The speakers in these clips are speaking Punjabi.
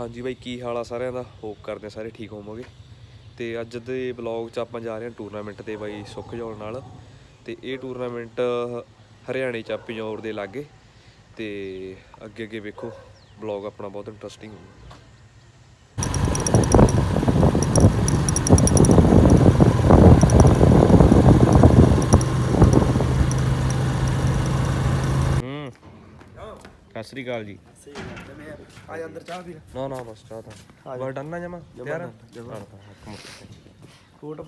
ਹਾਂਜੀ ਬਾਈ, ਕੀ ਹਾਲ ਆ ਸਾਰਿਆਂ ਦਾ? ਹੋਪ ਕਰਦੇ ਆ ਸਾਰੇ ਠੀਕ ਹੋਵੋਗੇ। ਤੇ ਅੱਜ ਦੇ ਬਲੌਗ 'ਚ ਆਪਾਂ ਜਾ ਰਹੇ ਹਾਂ ਟੂਰਨਾਮੈਂਟ ਤੇ ਬਾਈ ਸੁੱਖ ਜੋਲ ਨਾਲ। ਤੇ ਇਹ ਟੂਰਨਾਮੈਂਟ ਹਰਿਆਣੇ 'ਚ ਆ, ਪਿੰਜੌਰ ਦੇ ਲਾਗੇ। ਤੇ ਅੱਗੇ ਅੱਗੇ ਵੇਖੋ ਬਲੌਗ ਆਪਣਾ ਬਹੁਤ ਇੰਟਰਸਟਿੰਗ ਹੋਊਗਾ ਹੂੰ ਸਤਿ ਸ੍ਰੀ ਅਕਾਲ ਜੀ। ਆ ਜਾ ਅੰਦਰ ਚਾਹ ਪੀ ਨਾ ਨਾ ਬਸ ਚਾਹ ਤਾਂ। ਬਸ ਡਨ ਨਾ ਜਮਾ? ਤਿਆਰ ਜਮਾ। ਕੋਟ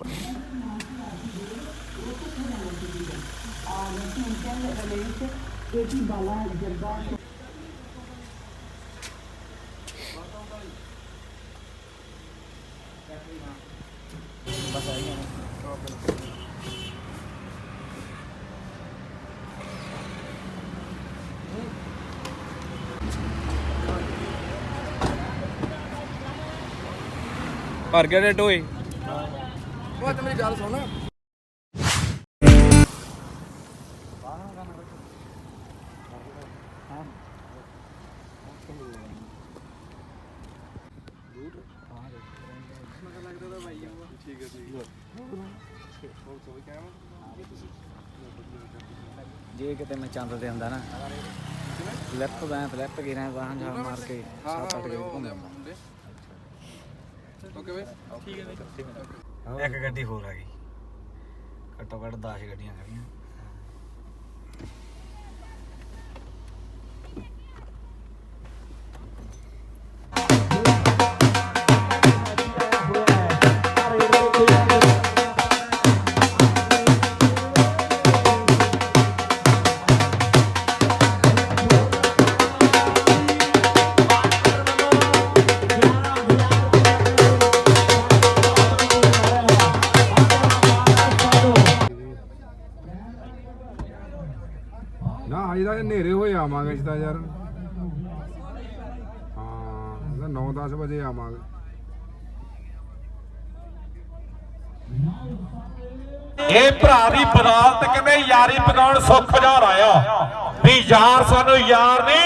ਭਰ ਗਿਆ ਦੇ ਟੋਏ ਉਹ ਤੇ ਮੇਰੀ ਗੱਲ ਸੁਣ। ਜੇ ਕਿਤੇ ਮੈਂ ਚੰਦ ਤੇ ਹੁੰਦਾ ਨਾ ਲੈਫਟ ਬੈਂ ਲੈਫਟ ਗਿਰਾਂ ਵਾਹਨ ਜਾ ਮਾਰ ਕੇ ਸੱਤ ਅੱਠ ਗੇੜੇ ਘੁੰਮ ਜਾਂਦਾ ਓਕੇ ਬਈ। ਇੱਕ ਗੱਡੀ ਹੋਰ ਆ ਗਈ। ਘੱਟੋ ਘੱਟ 10 ਗੱਡੀਆਂ ਖੜੀਆਂ। ਅਜੇ ਤਾਂ ਹਨੇਰੇ ਹੋਏ ਆਵਾਂਗੇ ਅਸੀਂ ਤਾਂ ਯਾਰ। ਹਾਂ 9-10 ਵਜੇ ਆਵਾਂਗੇ। ਇਹ ਭਰਾ ਦੀ ਬਦਾਲਤ ਕਹਿੰਦੇ ਯਾਰੀ ਪਗਾਉਣ ਸੁੱਖ ਜਾਰ ਆਇਆ ਵੀ ਯਾਰ ਸਾਨੂੰ ਯਾਰ ਨਹੀਂ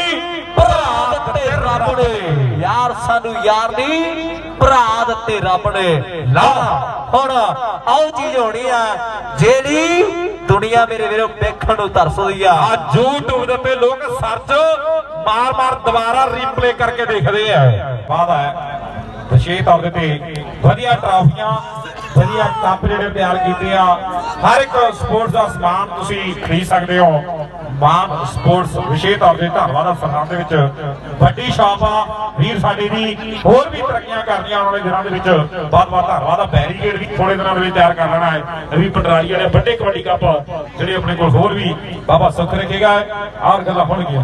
ਰੱਬ ਨੇ। ਯਾਰ ਸਾਨੂੰ ਯਾਰ ਨਹੀਂ, ਭਰਾ ਦਿੱਤੇ ਰੱਬ ਨੇ। ਲਾ ਹੁਣ ਆਓ ਚੀਜ਼ ਹੋਣੀ ਆ, ਜਿਹੜੀ ਦੁਨੀਆ ਮੇਰੇ ਵੀਰੋ ਵੇਖਣ ਨੂੰ ਤਰਸਦੀ ਆ। ਆ YouTube ਦੇ ਉੱਤੇ ਲੋਕ ਸਰਚ ਮਾਰ-ਮਾਰ ਦੁਬਾਰਾ ਰੀਪਲੇ ਕਰਕੇ ਦੇਖਦੇ ਆ। ਬਾਅਦ ਹੈ ਵਿਸ਼ੇਸ਼ ਤੌਰ ਤੇ ਵਧੀਆ ਟਰਾਫੀਆਂ ਵਧੀਆ ਕੱਪ ਜਿਹੜੇ ਤਿਆਰ ਕੀਤੇ ਆ। ਹਰ ਇੱਕ ਸਪੋਰਟਸ ਦਾ ਸਮਾਨ ਤੁਸੀਂ ਖਰੀਦ ਸਕਦੇ ਹੋ। ਮਾਨ ਸਪੋਰਟਸ ਵਿਸ਼ੇਸ਼ ਤੌਰ ਤੇ ਧੰਨਵਾਦ ਸਰਕਾਰ ਦੇ ਵਿੱਚ। ਵੱਡੀ ਸ਼ਾਪ ਆ, ਵੀਰ ਸਾਡੇ ਦੀ ਹੋਰ ਵੀ ਤਰੱਕੀਆਂ ਕਰਨੀਆਂ ਆਉਣ ਵਾਲੇ ਦਿਨਾਂ ਦੇ ਵਿੱਚ। ਬਹੁਤ ਬਹੁਤ ਧੰਨਵਾਦ ਆ, ਬੈਰੀਕੇਡ ਵੀ ਥੋੜੇ ਦਿਨਾਂ ਦੇ ਵਿੱਚ ਤਿਆਰ ਕਰ ਲੈਣਾ ਹੈ। ਰਵੀ ਪਟਰਾਲੀ ਵਾਲੇ ਵੱਡੇ ਕਬੱਡੀ ਕੱਪ, ਜਿਹੜੇ ਆਪਣੇ ਕੋਲ ਹੋਰ ਵੀ ਬਾਬਾ ਸੁੱਖ ਰੱਖੇਗਾ। ਆਹ ਗੱਲਾਂ ਹੋਣਗੀਆਂ।